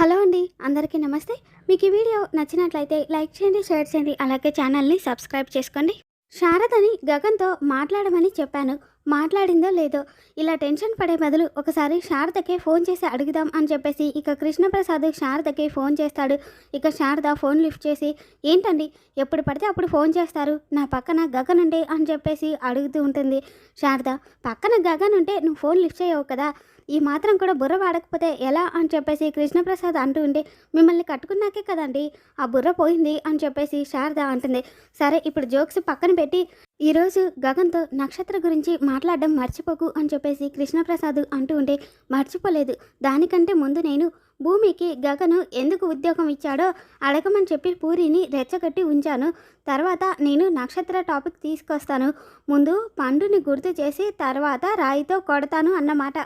Hello అండి అందరికీ నమస్తే. మీకు ఈ వీడియో నచ్చినట్లయితే లైక్ చేయండి షేర్ చేయండి అలాగే ఛానల్ని సబ్స్క్రైబ్ చేసుకోండి. శారదని గగన్తో మాట్లాడమని చెప్పాను. మాట్లాడిందో లేదో ఇలా టెన్షన్ పడే బదులు ఒకసారి శారదకే ఫోన్ చేసి అడుగుదాం అని చెప్పేసి ఇక కృష్ణప్రసాద్ శారదకి ఫోన్ చేస్తాడు. ఇక శారద ఫోన్ లిఫ్ట్ చేసి ఏంటండి ఎప్పుడు పడితే అప్పుడు ఫోన్ చేస్తారు? నా పక్కన గగన్ ఉండే అని చెప్పేసి అడుగుతూ ఉంటుంది శారద. పక్కన గగన్ ఉంటే నువ్వు ఫోన్ లిఫ్ట్ చేయవు కదా? ఈ మాత్రం కూడా బుర్ర వాడకపోతే ఎలా? అని చెప్పేసి కృష్ణప్రసాద్ అంటూ ఉంటే మిమ్మల్ని కట్టుకున్నాకే కదండి ఆ బుర్ర పోయింది అని చెప్పేసి శారద అంటుంది. సరే ఇప్పుడు జోక్స్ పక్కన పెట్టి ఈరోజు గగన్తో నక్షత్ర గురించి మాట్లాడడం మర్చిపోకు అని చెప్పేసి కృష్ణప్రసాద్ అంటూ ఉంటే మర్చిపోలేదు. దానికంటే ముందు నేను భూమికి గగను ఎందుకు ఉద్యోగం ఇచ్చాడో అడగమని చెప్పి పూరిని రెచ్చగట్టి ఉంచాను. తర్వాత నేను నక్షత్ర టాపిక్ తీసుకొస్తాను. ముందు పండుని గుర్తు చేసి తర్వాత రాయితో కొడతాను అన్నమాట.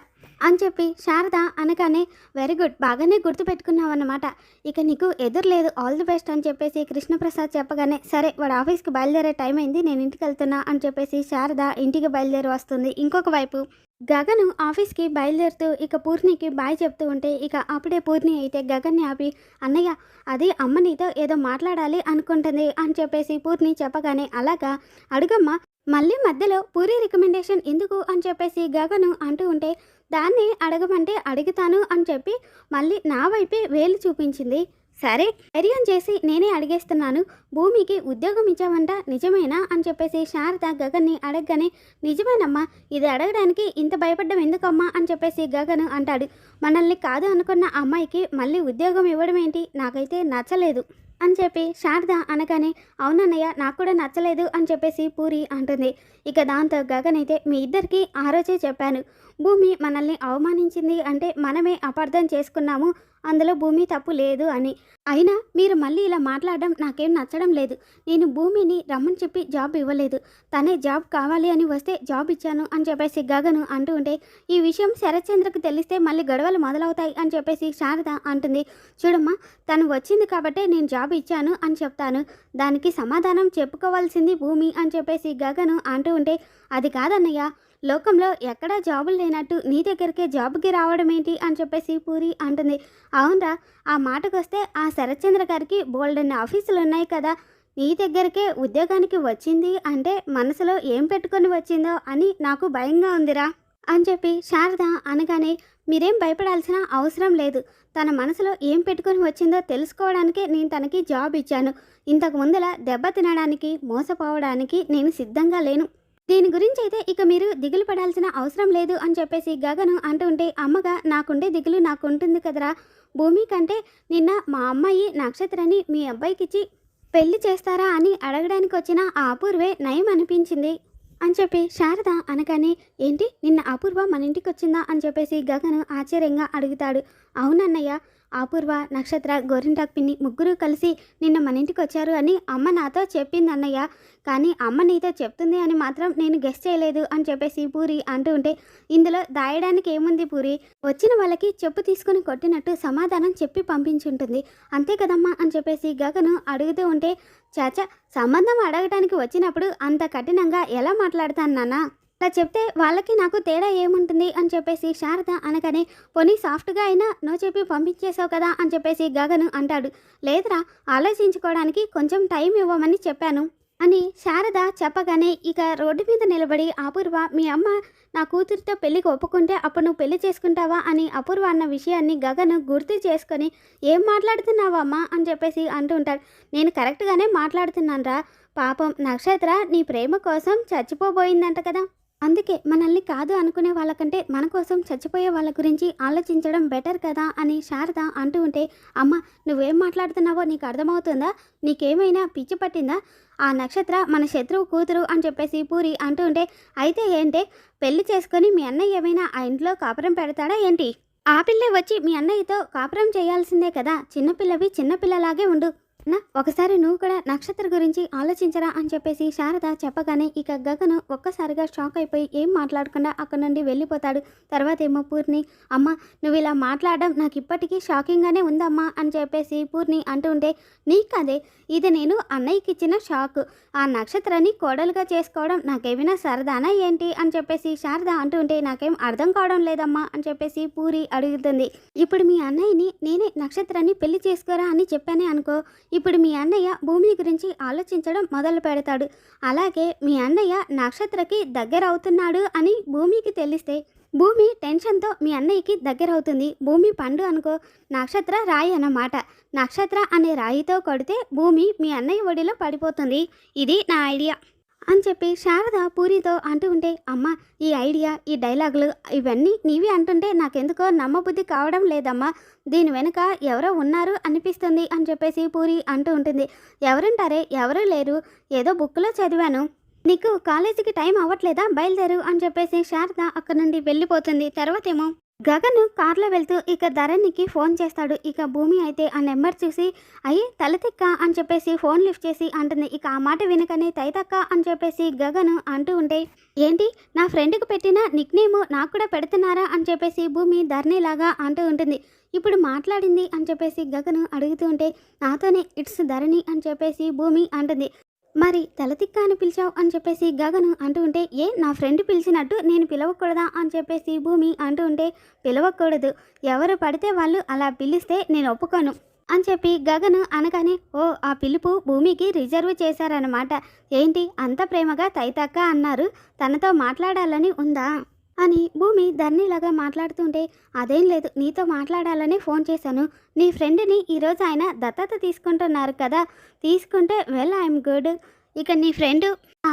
అని చెప్పి శారద అనగానే వెరీ గుడ్ బాగానే గుర్తుపెట్టుకున్నావు అన్నమాట ఇక నీకు ఎదురు లేదు. ఆల్ ది బెస్ట్ అని చెప్పేసి కృష్ణప్రసాద్ చెప్పగానే సరే వాడు ఆఫీస్కి బయలుదేరే టైం అయింది. నేను ఇంటికి వెళ్తున్నా అని చెప్పేసి శారద ఇంటికి బయలుదేరి వస్తుంది. ఇంకొక వైపు గగను ఆఫీస్కి బయలుదేరుతూ ఇక పూర్ణికి బాయ్ చెప్తూ ఉంటే ఇక అప్పుడే పూర్ణి అయితే గగన్ని ఆపి అన్నయ్య అది అమ్మ నీతో ఏదో మాట్లాడాలి అనుకుంటుంది అని చెప్పేసి పూర్ణి చెప్పగానే అలాగా? అడుగమ్మ మళ్ళీ మధ్యలో పూరి రికమెండేషన్ ఎందుకు? అని చెప్పేసి గగను అంటూ ఉంటే దాన్ని అడగమంటే అడుగుతాను అని చెప్పి మళ్ళీ నా వైపే వేలు చూపించింది. సరే ధైర్యం చేసి నేనే అడిగేస్తున్నాను. భూమికి ఉద్యోగం ఇచ్చావంట నిజమేనా అని చెప్పేసి శారద గగన్ని అడగగానే నిజమేనమ్మా ఇది అడగడానికి ఇంత భయపడ్డం ఎందుకమ్మా అని చెప్పేసి గగన్ అంటాడు. మనల్ని కాదు అనుకున్న అమ్మాయికి మళ్ళీ ఉద్యోగం ఇవ్వడం ఏంటి? నాకైతే నచ్చలేదు అని చెప్పి శారద అనగానే అవునన్నయ్య నాకు కూడా నచ్చలేదు అని చెప్పేసి పూరి అంటుంది. ఇక దాంతో గగన్ అయితే మీ ఇద్దరికి ఆ రోజే చెప్పాను. భూమి మనల్ని అవమానించింది అంటే మనమే అపార్థం చేసుకున్నాము అందులో భూమి తప్పు లేదు అని. అయినా మీరు మళ్ళీ ఇలా మాట్లాడడం నాకేం నచ్చడం లేదు. నేను భూమిని రమ్మని చెప్పి జాబ్ ఇవ్వలేదు. తనే జాబ్ కావాలి అని వస్తే జాబ్ ఇచ్చాను అని చెప్పేసి గగను అంటూ ఉంటే ఈ విషయం శరత్చంద్రకు తెలిస్తే మళ్ళీ గొడవలు మొదలవుతాయి అని చెప్పేసి శారద అంటుంది. చూడమ్మా తను వచ్చింది కాబట్టే నేను జాబ్ ఇచ్చాను అని చెప్తాను. దానికి సమాధానం చెప్పుకోవాల్సింది భూమి అని చెప్పేసి గగను అంటూ ఉంటే అది కాదన్నయ్య లోకంలో ఎక్కడా జాబులు లేనట్టు నీ దగ్గరికే జాబ్కి రావడం ఏంటి అని చెప్పేసి పూరి అంటుంది. అవునరా ఆ మాటకొస్తే ఆ శరత్చంద్ర గారికి బోల్డన్ని ఆఫీసులు ఉన్నాయి కదా నీ దగ్గరికే ఉద్యోగానికి వచ్చింది అంటే మనసులో ఏం పెట్టుకొని వచ్చిందో అని నాకు భయంగా ఉందిరా అని చెప్పి శారద అనగానే మీరేం భయపడాల్సిన అవసరం లేదు. తన మనసులో ఏం పెట్టుకొని వచ్చిందో తెలుసుకోవడానికే నేను తనకి జాబ్ ఇచ్చాను. ఇంతకు ముందల దెబ్బ తినడానికి మోసపోవడానికి నేను సిద్ధంగా లేను. దీని గురించి అయితే ఇక మీరు దిగులు పడాల్సిన అవసరం లేదు అని చెప్పేసి గగను అంటుంటే అమ్మగా నాకుండే దిగులు నాకు ఉంటుంది కదరా. భూమి కంటే నిన్న మా అమ్మాయి నక్షత్రని మీ అబ్బాయికిచ్చి పెళ్ళి చేస్తారా అని అడగడానికి వచ్చిన ఆ అపూర్వే నయం అనిపించింది అని చెప్పి శారద అనగానే ఏంటి నిన్న అపూర్వ మన ఇంటికి వచ్చిందా అని చెప్పేసి గగను ఆశ్చర్యంగా అడుగుతాడు. అవునన్నయ్య అపూర్వ నక్షత్ర గోరింటాక్ పిన్ని ముగ్గురు కలిసి నిన్న మన ఇంటికి వచ్చారు అని అమ్మ నాతో చెప్పింది అన్నయ్య. కానీ అమ్మ నీతో చెప్తుంది అని మాత్రం నేను గెస్ చేయలేదు అని చెప్పేసి పూరి అంటూ ఉంటే ఇందులో దాయడానికి ఏముంది పూరి? వచ్చిన వాళ్ళకి చెప్పు తీసుకుని కొట్టినట్టు సమాధానం చెప్పి పంపించుంటుంది. అంతే కదమ్మా అని చెప్పేసి గగను అడుగుతూ ఉంటే చాచా సంబంధం అడగటానికి వచ్చినప్పుడు అంత కఠినంగా ఎలా మాట్లాడతాను నాన్న? అలా చెప్తే వాళ్ళకి నాకు తేడా ఏముంటుంది అని చెప్పేసి శారద అనగానే పోనీ సాఫ్ట్గా అయినా నో చెప్పి పంపించేశావు కదా అని చెప్పేసి గగను అంటాడు. లేదురా ఆలోచించుకోవడానికి కొంచెం టైం ఇవ్వమని చెప్పాను అని శారద చెప్పగానే ఇక రోడ్డు మీద నిలబడి అపూర్వ మీ అమ్మ నా కూతురితో పెళ్ళికి ఒప్పుకుంటే అప్పుడు నువ్వు పెళ్ళి చేసుకుంటావా అని అపూర్వ అన్న విషయాన్ని గగను గుర్తు చేసుకొని ఏం మాట్లాడుతున్నావమ్మా అని చెప్పేసి అంటూ ఉంటాడు. నేను కరెక్ట్గానే మాట్లాడుతున్నాను రా పాపం నక్షత్ర నీ ప్రేమ కోసం చచ్చిపోబోయిందంట కదా అందుకే మనల్ని కాదు అనుకునే వాళ్ళకంటే మన కోసం చచ్చిపోయే వాళ్ళ గురించి ఆలోచించడం బెటర్ కదా అని శారద అంటూ ఉంటే అమ్మ నువ్వేం మాట్లాడుతున్నావో నీకు అర్థమవుతుందా? నీకేమైనా పిచ్చి పట్టిందా? ఆ నక్షత్ర మన శత్రువు కూతురు అని చెప్పేసి పూరి అంటూ ఉంటే అయితే ఏంటే? పెళ్ళి చేసుకొని మీ అన్నయ్య ఏమైనా ఆ ఇంట్లో కాపురం పెడతాడా ఏంటి? ఆ పిల్లే వచ్చి మీ అన్నయ్యతో కాపురం చేయాల్సిందే కదా. చిన్నపిల్లవి చిన్నపిల్లలాగే ఉండు. నా ఒకసారి నువ్వు కూడా నక్షత్ర గురించి ఆలోచించరా అని చెప్పేసి శారద చెప్పగానే ఇక గగను ఒక్కసారిగా షాక్ అయిపోయి ఏం మాట్లాడకుండా అక్కడ నుండి వెళ్ళిపోతాడు. తర్వాత ఏమో పూర్ణి అమ్మ నువ్వు ఇలా మాట్లాడడం నాకు ఇప్పటికీ షాకింగ్గానే ఉందమ్మా అని చెప్పేసి పూర్ణి అంటూ ఉంటే నీకు ఇది నేను అన్నయ్యకి ఇచ్చిన షాక్. ఆ నక్షత్రాన్ని కోడలుగా చేసుకోవడం నాకేమైనా సరదానా ఏంటి? అని చెప్పేసి శారద అంటూ ఉంటే నాకేం అర్థం కావడం లేదమ్మా అని చెప్పేసి పూరి అడుగుతుంది. ఇప్పుడు మీ అన్నయ్యని నేనే నక్షత్రాన్ని పెళ్ళి చేసుకోరా అని చెప్పానే అనుకో ఇప్పుడు మీ అన్నయ్య భూమి గురించి ఆలోచించడం మొదలు పెడతాడు. అలాగే మీ అన్నయ్య నక్షత్రకి దగ్గర అవుతున్నాడు అని భూమికి తెలిస్తే భూమి టెన్షన్తో మీ అన్నయ్యకి దగ్గర అవుతుంది భూమి పండు అనుకో నక్షత్ర రాయి అన్నమాట. నక్షత్ర అనే రాయితో కొడితే భూమి మీ అన్నయ్య ఒడిలో పడిపోతుంది. ఇది నా ఐడియా. అని చెప్పి శారద పూరితో అంటూ ఉంటే అమ్మ ఈ ఐడియా ఈ డైలాగులు ఇవన్నీ నీవి అంటుంటే నాకెందుకో నమ్మబుద్ధి కావడం లేదమ్మా. దీని వెనుక ఎవరో ఉన్నారు అనిపిస్తుంది అని చెప్పేసి పూరి అంటూ ఉంటుంది. ఎవరుంటారే? ఎవరూ లేరు. ఏదో బుక్లో చదివాను. నీకు కాలేజీకి టైం అవ్వట్లేదా? బయలుదేరు అని చెప్పేసి శారద అక్కడ నుండి వెళ్ళిపోతుంది. తర్వాత ఏమో గగన్ కార్లో వెళ్తూ ఇక ధరణికి ఫోన్ చేస్తాడు. ఇక భూమి అయితే ఆ నెంబర్ చూసి అయ్యి తలతిక్క అని చెప్పేసి ఫోన్ లిఫ్ట్ చేసి అంటుంది. ఇక ఆ మాట వినకనే తైతక్క అని చెప్పేసి గగన్ అంటూ ఉంటే ఏంటి నా ఫ్రెండ్కి పెట్టిన నిక్ నేమ్ నాకు కూడా పెడుతున్నారా అని చెప్పేసి భూమి ధరణిలాగా అంటూ ఉంటుంది. ఇప్పుడు మాట్లాడింది అని చెప్పేసి గగను అడుగుతూ ఉంటే నాతోనే ఇట్స్ ధరణి అని చెప్పేసి భూమి అంటుంది. మరి తలతిక్క అని పిలిచావు అని చెప్పేసి గగను అంటూ ఉంటే ఏ నా ఫ్రెండ్ పిలిచినట్టు నేను పిలవకూడదా? అని చెప్పేసి భూమి అంటూ ఉంటే పిలవకూడదు. ఎవరు పడితే వాళ్ళు అలా పిలిస్తే నేను ఒప్పుకోను. అని చెప్పి గగను అనగానే ఓ ఆ పిలుపు భూమికి రిజర్వ్ చేశారన్నమాట. ఏంటి అంత ప్రేమగా తైతక్క అన్నారు. తనతో మాట్లాడాలని ఉందా? అని భూమి ధర్నీలాగా మాట్లాడుతుంటే అదేం లేదు నీతో మాట్లాడాలని ఫోన్ చేశాను. నీ ఫ్రెండ్ని ఈరోజు ఆయన దత్తత తీసుకుంటున్నారు కదా తీసుకుంటే వెల్ ఐఎమ్ గుడ్. ఇక నీ ఫ్రెండ్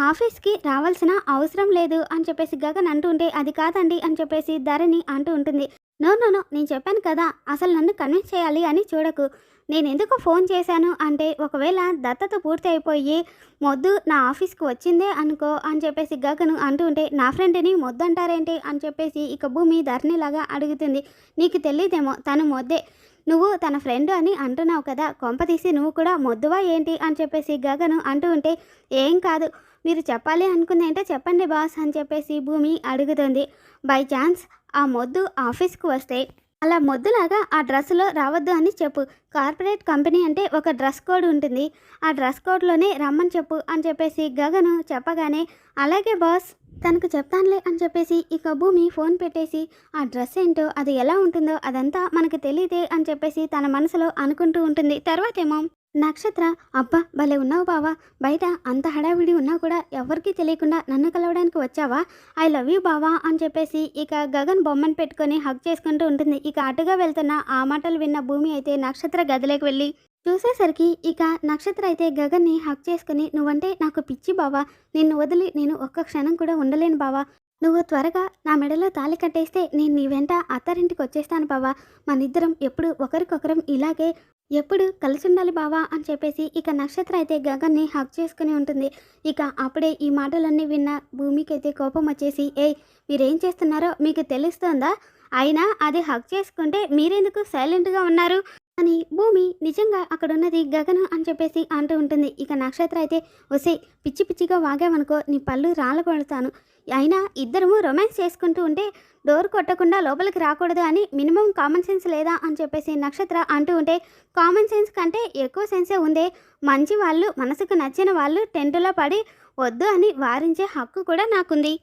ఆఫీస్కి రావాల్సిన అవసరం లేదు అని చెప్పేసి గగన్ అంటుంటే అది కాదండి అని చెప్పేసి ధరణి అంటూ ఉంటుంది. నో నో నో నేను చెప్పాను కదా అసలు నన్ను కన్విన్స్ చేయాలి అని చూడకు. నేను ఎందుకు ఫోన్ చేశాను అంటే ఒకవేళ దత్తత పూర్తి అయిపోయి మొద్దు నా ఆఫీస్కి వచ్చిందే అనుకో అని చెప్పేసి గగను అంటూ ఉంటే నా ఫ్రెండ్ని మొద్దు అంటారేంటి అని చెప్పేసి ఇక భూమి ధరణిలాగా అడుగుతుంది. నీకు తెలియదేమో తను మొద్దే. నువ్వు తన ఫ్రెండ్ అని అంటున్నావు కదా కొంప తీసి నువ్వు కూడా మొద్దువా ఏంటి అని చెప్పేసి గగను అంటూ ఉంటే ఏం కాదు. మీరు చెప్పాలి అనుకుంది ఏంటో చెప్పండి బాస్ అని చెప్పేసి భూమి అడుగుతుంది. బై ఛాన్స్ ఆ మొద్దు ఆఫీస్కి వస్తే అలా మొద్దులాగా ఆ డ్రెస్సులో రావద్దు అని చెప్పు. కార్పొరేట్ కంపెనీ అంటే ఒక డ్రెస్ కోడ్ ఉంటుంది. ఆ డ్రెస్ కోడ్లోనే రమ్మని చెప్పు అని చెప్పేసి గగను చెప్పగానే అలాగే బాస్ తనకు చెప్తానులే అని చెప్పేసి ఇక భూమి ఫోన్ పెట్టేసి ఆ డ్రెస్ ఏంటో అది ఎలా ఉంటుందో అదంతా మనకు తెలియదే అని చెప్పేసి తన మనసులో అనుకుంటూ ఉంటుంది. తర్వాతేమో నక్షత్ర అబ్బా భలే ఉన్నావు బావా. బయట అంత హడావిడి ఉన్నా కూడా ఎవరికీ తెలియకుండా నన్ను కలవడానికి వచ్చావా? ఐ లవ్ యూ బావా అని చెప్పేసి ఇక గగన్ బొమ్మను పెట్టుకొని హగ్ చేసుకుంటూ ఉంటుంది. ఇక అటుగా వెళ్తున్న ఆ మాటలు విన్న భూమి అయితే నక్షత్ర గదిలోకి వెళ్ళి చూసేసరికి ఇక నక్షత్ర అయితే గగన్ని హక్ చేసుకుని నువ్వంటే నాకు పిచ్చి బావా. నిన్ను వదిలి నేను ఒక్క క్షణం కూడా ఉండలేను బావా. నువ్వు త్వరగా నా మెడలో తాళి కట్టేస్తే నేను నీ వెంట అత్తారింటికి వచ్చేస్తాను బావా. మనిద్దరం ఎప్పుడు ఒకరికొకరం ఇలాగే ఎప్పుడు కలిసి ఉండాలి బావా అని చెప్పేసి ఇక నక్షత్ర అయితే గగన్ని హక్ చేసుకుని ఉంటుంది. ఇక అప్పుడే ఈ మాటలన్నీ విన్న భూమికి అయితే కోపం వచ్చేసి ఏయ్ మీరేం చేస్తున్నారో మీకు తెలుస్తుందా? అయినా అది హక్ చేసుకుంటే మీరెందుకు సైలెంట్గా ఉన్నారు? అని భూమి నిజంగా అక్కడున్నది గగనం అని చెప్పేసి అంటూ ఉంటుంది. ఇక నక్షత్ర అయితే వసే పిచ్చి పిచ్చిగా వాగావనుకో నీ పళ్ళు రాలగొడతాను. అయినా ఇద్దరము రొమాన్స్ చేసుకుంటూ ఉంటే డోర్ కొట్టకుండా లోపలికి రాకూడదు అని మినిమం కామన్ సెన్స్ లేదా అని చెప్పేసి నక్షత్ర అంటూ ఉంటే కామన్ సెన్స్ కంటే ఎక్కువ సెన్సే ఉందే. మంచి వాళ్ళు మనసుకు నచ్చిన వాళ్ళు టెంటులో పడి వద్దు అని వారించే హక్కు కూడా నాకుంది.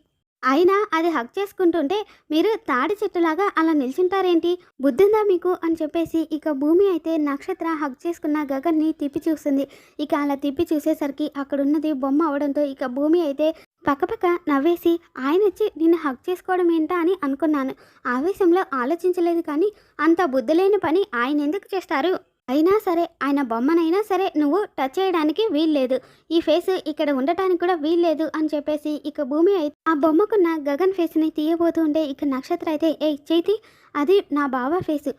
అయినా అది హక్ చేసుకుంటుంటే మీరు తాడి చెట్టులాగా అలా నిల్చుంటారేంటి? బుద్ధిందా మీకు? అని చెప్పేసి ఇక భూమి అయితే నక్షత్ర హక్ చేసుకున్న గగన్ని తిప్పి చూస్తుంది. ఇక అలా తిప్పి చూసేసరికి అక్కడ ఉన్నది బొమ్మ అవడంతో ఇక భూమి అయితే పక్కపక్క నవ్వేసి ఆయన వచ్చి నిన్ను హక్ చేసుకోవడం ఏంటా? అని అనుకున్నాను. ఆవేశంలో ఆలోచించలేదు కానీ అంత బుద్ధి లేని పని ఆయన ఎందుకు చేస్తారు? అయినా సరే ఆయన బొమ్మనైనా సరే నువ్వు టచ్ చేయడానికి వీల్లేదు. ఈ ఫేస్ ఇక్కడ ఉండటానికి కూడా వీల్లేదు అని చెప్పేసి ఇక భూమి అయితే ఆ బొమ్మకున్న గగన్ ఫేస్ని తీయబోతూ ఉండే ఇక నక్షత్ర అయితే ఏ చేతి అది నా బావ ఫేసు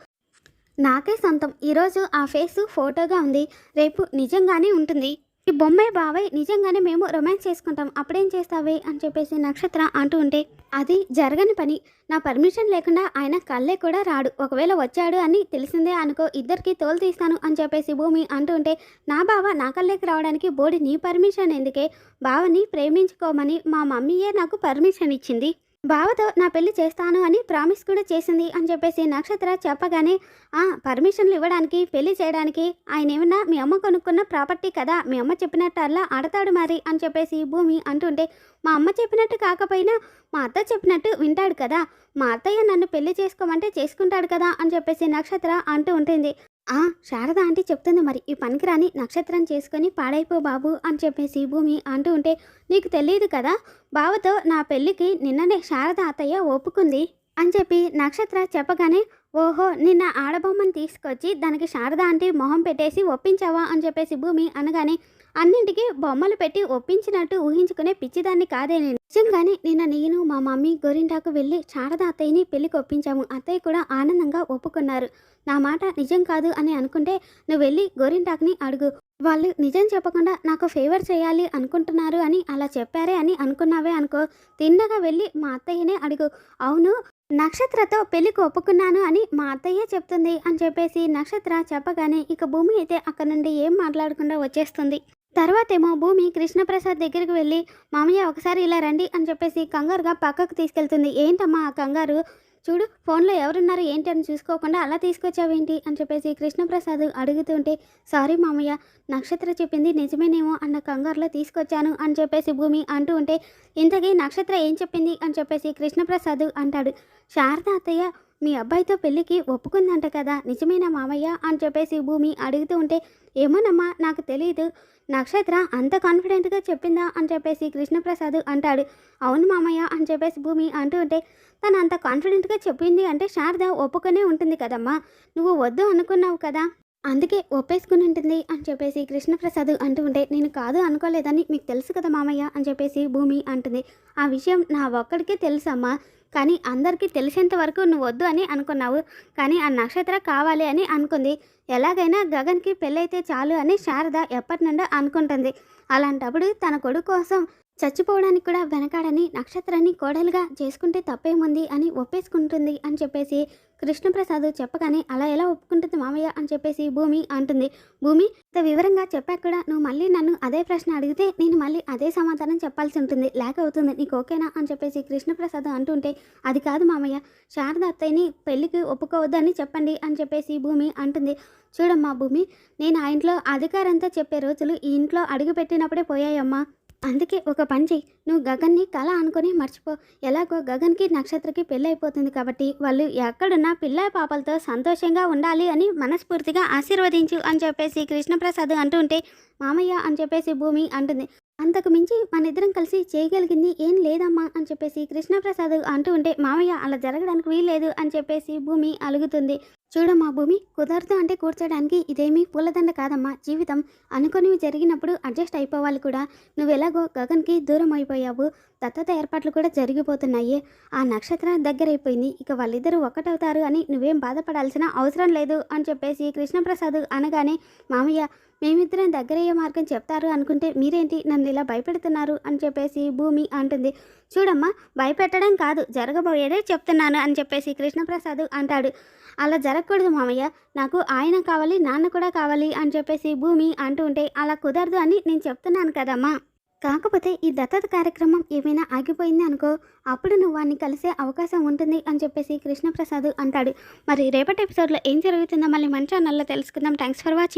నాకే సొంతం. ఈరోజు ఆ ఫేసు ఫోటోగా ఉంది. రేపు నిజంగానే ఉంటుంది. ఈ బొమ్మాయి బాబాయ్ నిజంగానే మేము రొమాన్స్ చేసుకుంటాం అప్పుడేం చేస్తావే? అని చెప్పేసి నక్షత్ర అంటూ ఉంటే అది జరగని పని. నా పర్మిషన్ లేకుండా ఆయన కళ్ళే కూడా రాడు. ఒకవేళ వచ్చాడు అని తెలిసిందే అనుకో ఇద్దరికి తోలు తీస్తాను అని చెప్పేసి భూమి అంటూ ఉంటే నా బావ నా కళ్ళేకి రావడానికి బోడి నీ పర్మిషన్ ఎందుకే? బావని ప్రేమించుకోమని మా మమ్మీయే నాకు పర్మిషన్ ఇచ్చింది. బావతో నా పెళ్ళి చేస్తాను అని ప్రామిస్ కూడా చేసింది అని చెప్పేసి నక్షత్ర చెప్పగానే ఆ పర్మిషన్లు ఇవ్వడానికి పెళ్ళి చేయడానికి ఆయన ఏమన్నా మీ అమ్మ కొనుక్కున్న ప్రాపర్టీ కదా మీ అమ్మ చెప్పినట్టు అలా ఆడతాడు మరి అని చెప్పేసి భూమి అంటుంటే మా అమ్మ చెప్పినట్టు కాకపోయినా మా అత్త చెప్పినట్టు వింటాడు కదా మా అత్తయ్య నన్ను పెళ్ళి చేసుకోమంటే చేసుకుంటాడు కదా అని చెప్పేసి నక్షత్ర అంటూ ఉంటుంది. ఆ శారద ఆంటీ చెప్తుంది మరి. ఈ పనికిరాని నక్షత్రం చేసుకొని పాడైపో బాబు అని చెప్పేసి భూమి అంటూ ఉంటే నీకు తెలియదు కదా? బావతో నా పెళ్ళికి నిన్ననే శారద అత్తయ్య ఒప్పుకుంది అని చెప్పి నక్షత్ర చెప్పగానే ఓహో నిన్న ఆడబొమ్మను తీసుకొచ్చి దానికి శారద ఆంటీ మొహం పెట్టేసి ఒప్పించావా అని చెప్పేసి భూమి అనగానే అన్నింటికి బొమ్మలు పెట్టి ఒప్పించినట్టు ఊహించుకునే పిచ్చిదాన్ని కాదే నేను. నిజంగానే నిన్న నేను మా మమ్మీ గోరింటాకు వెళ్ళి శారద అత్తయ్యని పెళ్ళికి ఒప్పించాము. అత్తయ్య కూడా ఆనందంగా ఒప్పుకున్నారు. నా మాట నిజం కాదు అని అనుకుంటే నువ్వు వెళ్ళి గోరింటాకుని అడుగు. వాళ్ళు నిజం చెప్పకుండా నాకు ఫేవర్ చేయాలి అనుకుంటున్నారు అని అలా చెప్పారే అని అనుకున్నావే అనుకో. తిన్నగా వెళ్ళి మా అత్తయ్యనే అడుగు. అవును నక్షత్రతో పెళ్ళికి ఒప్పుకున్నాను అని మా అత్తయ్య చెప్తుంది అని చెప్పేసి నక్షత్ర చెప్పగానే ఇక భూమి అయితే అక్కడ నుండి ఏం మాట్లాడకుండా వచ్చేస్తుంది. తర్వాతేమో భూమి కృష్ణప్రసాద్ దగ్గరికి వెళ్ళి మామయ్య ఒకసారి ఇలా రండి అని చెప్పేసి కంగారుగా పక్కకు తీసుకెళ్తుంది. ఏంటమ్మా ఆ కంగారు? చూడు ఫోన్లో ఎవరున్నారు ఏంటి అని చూసుకోకుండా అలా తీసుకొచ్చావేంటి? అని చెప్పేసి కృష్ణప్రసాద్ అడుగుతుంటే సారీ మామయ్య నక్షత్ర చెప్పింది నిజమేనేమో అన్న కంగారులో తీసుకొచ్చాను అని చెప్పేసి భూమి అంటూ ఉంటే ఇంతకీ నక్షత్ర ఏం చెప్పింది? అని చెప్పేసి కృష్ణప్రసాద్ అంటాడు. శారద అత్తయ్య మీ అబ్బాయితో పెళ్ళికి ఒప్పుకుందంట కదా నిజమేనా మామయ్య? అని చెప్పేసి భూమి అడుగుతూ ఉంటే ఏమోనమ్మా నాకు తెలియదు నక్షత్ర అంత కాన్ఫిడెంట్గా చెప్పిందా? అని చెప్పేసి కృష్ణప్రసాద్ అంటాడు. అవును మామయ్య అని చెప్పేసి భూమి అంటూ ఉంటే తను అంత కాన్ఫిడెంట్గా చెప్పింది అంటే శారద ఒప్పుకొనే ఉంటుంది కదమ్మా. నువ్వు వద్దు అనుకున్నావు కదా. అందుకే ఒప్పేసుకుని ఉంటుంది అని చెప్పేసి కృష్ణప్రసాద్ అంటూ ఉంటే నేను కాదు అనుకోలేదని మీకు తెలుసు కదా మామయ్య అని చెప్పేసి భూమి అంటుంది. ఆ విషయం నా ఒక్కడికే తెలుసమ్మా. కానీ అందరికీ తెలిసేంత వరకు నువ్వు వద్దు అని అనుకున్నావు. కానీ ఆ నక్షత్ర కావాలి అని అనుకుంది. ఎలాగైనా గగన్కి పెళ్ళైతే చాలు అని శారద ఎప్పటి నుండో అనుకుంటుంది. అలాంటప్పుడు తన కొడుకు కోసం చచ్చిపోవడానికి కూడా వెనకాడని నక్షత్రాన్ని కోడలుగా చేసుకుంటే తప్పేముంది అని ఒప్పేసుకుంటుంది అని చెప్పేసి కృష్ణప్రసాద్ చెప్పగానే అలా ఎలా ఒప్పుకుంటుంది మామయ్య అని చెప్పేసి భూమి అంటుంది. భూమి ఇంత వివరంగా చెప్పాక కూడా నువ్వు మళ్ళీ నన్ను అదే ప్రశ్న అడిగితే నేను మళ్ళీ అదే సమాధానం చెప్పాల్సి ఉంటుంది. లేక అవుతుంది. నీకు ఓకేనా అని చెప్పేసి కృష్ణప్రసాద్ అంటుంటే అది కాదు మామయ్య. శారద అత్తయ్యని పెళ్ళికి ఒప్పుకోవద్దని చెప్పండి అని చెప్పేసి భూమి అంటుంది. చూడమ్మా భూమి నేను ఆ ఇంట్లో అధికారంతో చెప్పే రోజులు ఈ ఇంట్లో అడుగుపెట్టినప్పుడే పోయాయమ్మా. అందుకే ఒక పని చెయ్యి. నువ్వు గగన్ని కళ అనుకొని మర్చిపో. ఎలాగో గగన్కి నక్షత్రకి పెళ్ళి అయిపోతుంది కాబట్టి వాళ్ళు ఎక్కడున్నా పిల్ల పాపలతో సంతోషంగా ఉండాలి అని మనస్ఫూర్తిగా ఆశీర్వదించు అని చెప్పేసి కృష్ణప్రసాద్ అంటుంటే మామయ్య అని చెప్పేసి భూమి అంటుంది. అంతకు మించి మన ఇద్దరం కలిసి చేయగలిగింది ఏం లేదమ్మా అని చెప్పేసి కృష్ణప్రసాద్ అంటూ ఉంటే మామయ్య అలా జరగడానికి వీల్లేదు అని చెప్పేసి భూమి అలుగుతుంది. చూడమ్మా భూమి కుదరదు అంటే కూర్చోడానికి ఇదేమీ పూలదండ కాదమ్మా. జీవితం అనుకునివి జరిగినప్పుడు అడ్జస్ట్ అయిపోవాలి కూడా. నువ్వు ఎలాగో గగన్కి దూరం అయిపోయావు. దత్తత ఏర్పాట్లు కూడా జరిగిపోతున్నాయి. ఆ నక్షత్రం దగ్గరైపోయింది ఇక వాళ్ళిద్దరూ ఒకటవుతారు అని నువ్వేం బాధపడాల్సిన అవసరం లేదు అని చెప్పేసి కృష్ణప్రసాద్ అనగానే మామయ్య మేమిద్దరం దగ్గరయ్యే మార్గం చెప్తారు అనుకుంటే మీరేంటి? నన్ను ఇలా భయపెడుతున్నారు అని చెప్పేసి భూమి అంటుంది. చూడమ్మా భయపెట్టడం కాదు జరగబోయేదే చెప్తున్నాను అని చెప్పేసి కృష్ణప్రసాద్ అంటాడు. అలా జరగకూడదు మామయ్య నాకు ఆయన కావాలి నాన్న కూడా కావాలి అని చెప్పేసి భూమి అంటూ ఉంటే అలా కుదరదు అని నేను చెప్తున్నాను కదమ్మా. కాకపోతే ఈ దత్తత కార్యక్రమం ఏమైనా ఆగిపోయింది అనుకో అప్పుడు నువ్వు వాడిని కలిసే అవకాశం ఉంటుంది అని చెప్పేసి కృష్ణప్రసాద్ అంటాడు. మరి రేపటి ఎపిసోడ్లో ఏం జరుగుతుందో మళ్ళీ మన ఛానల్లో తెలుసుకుందాం. Thanks for watching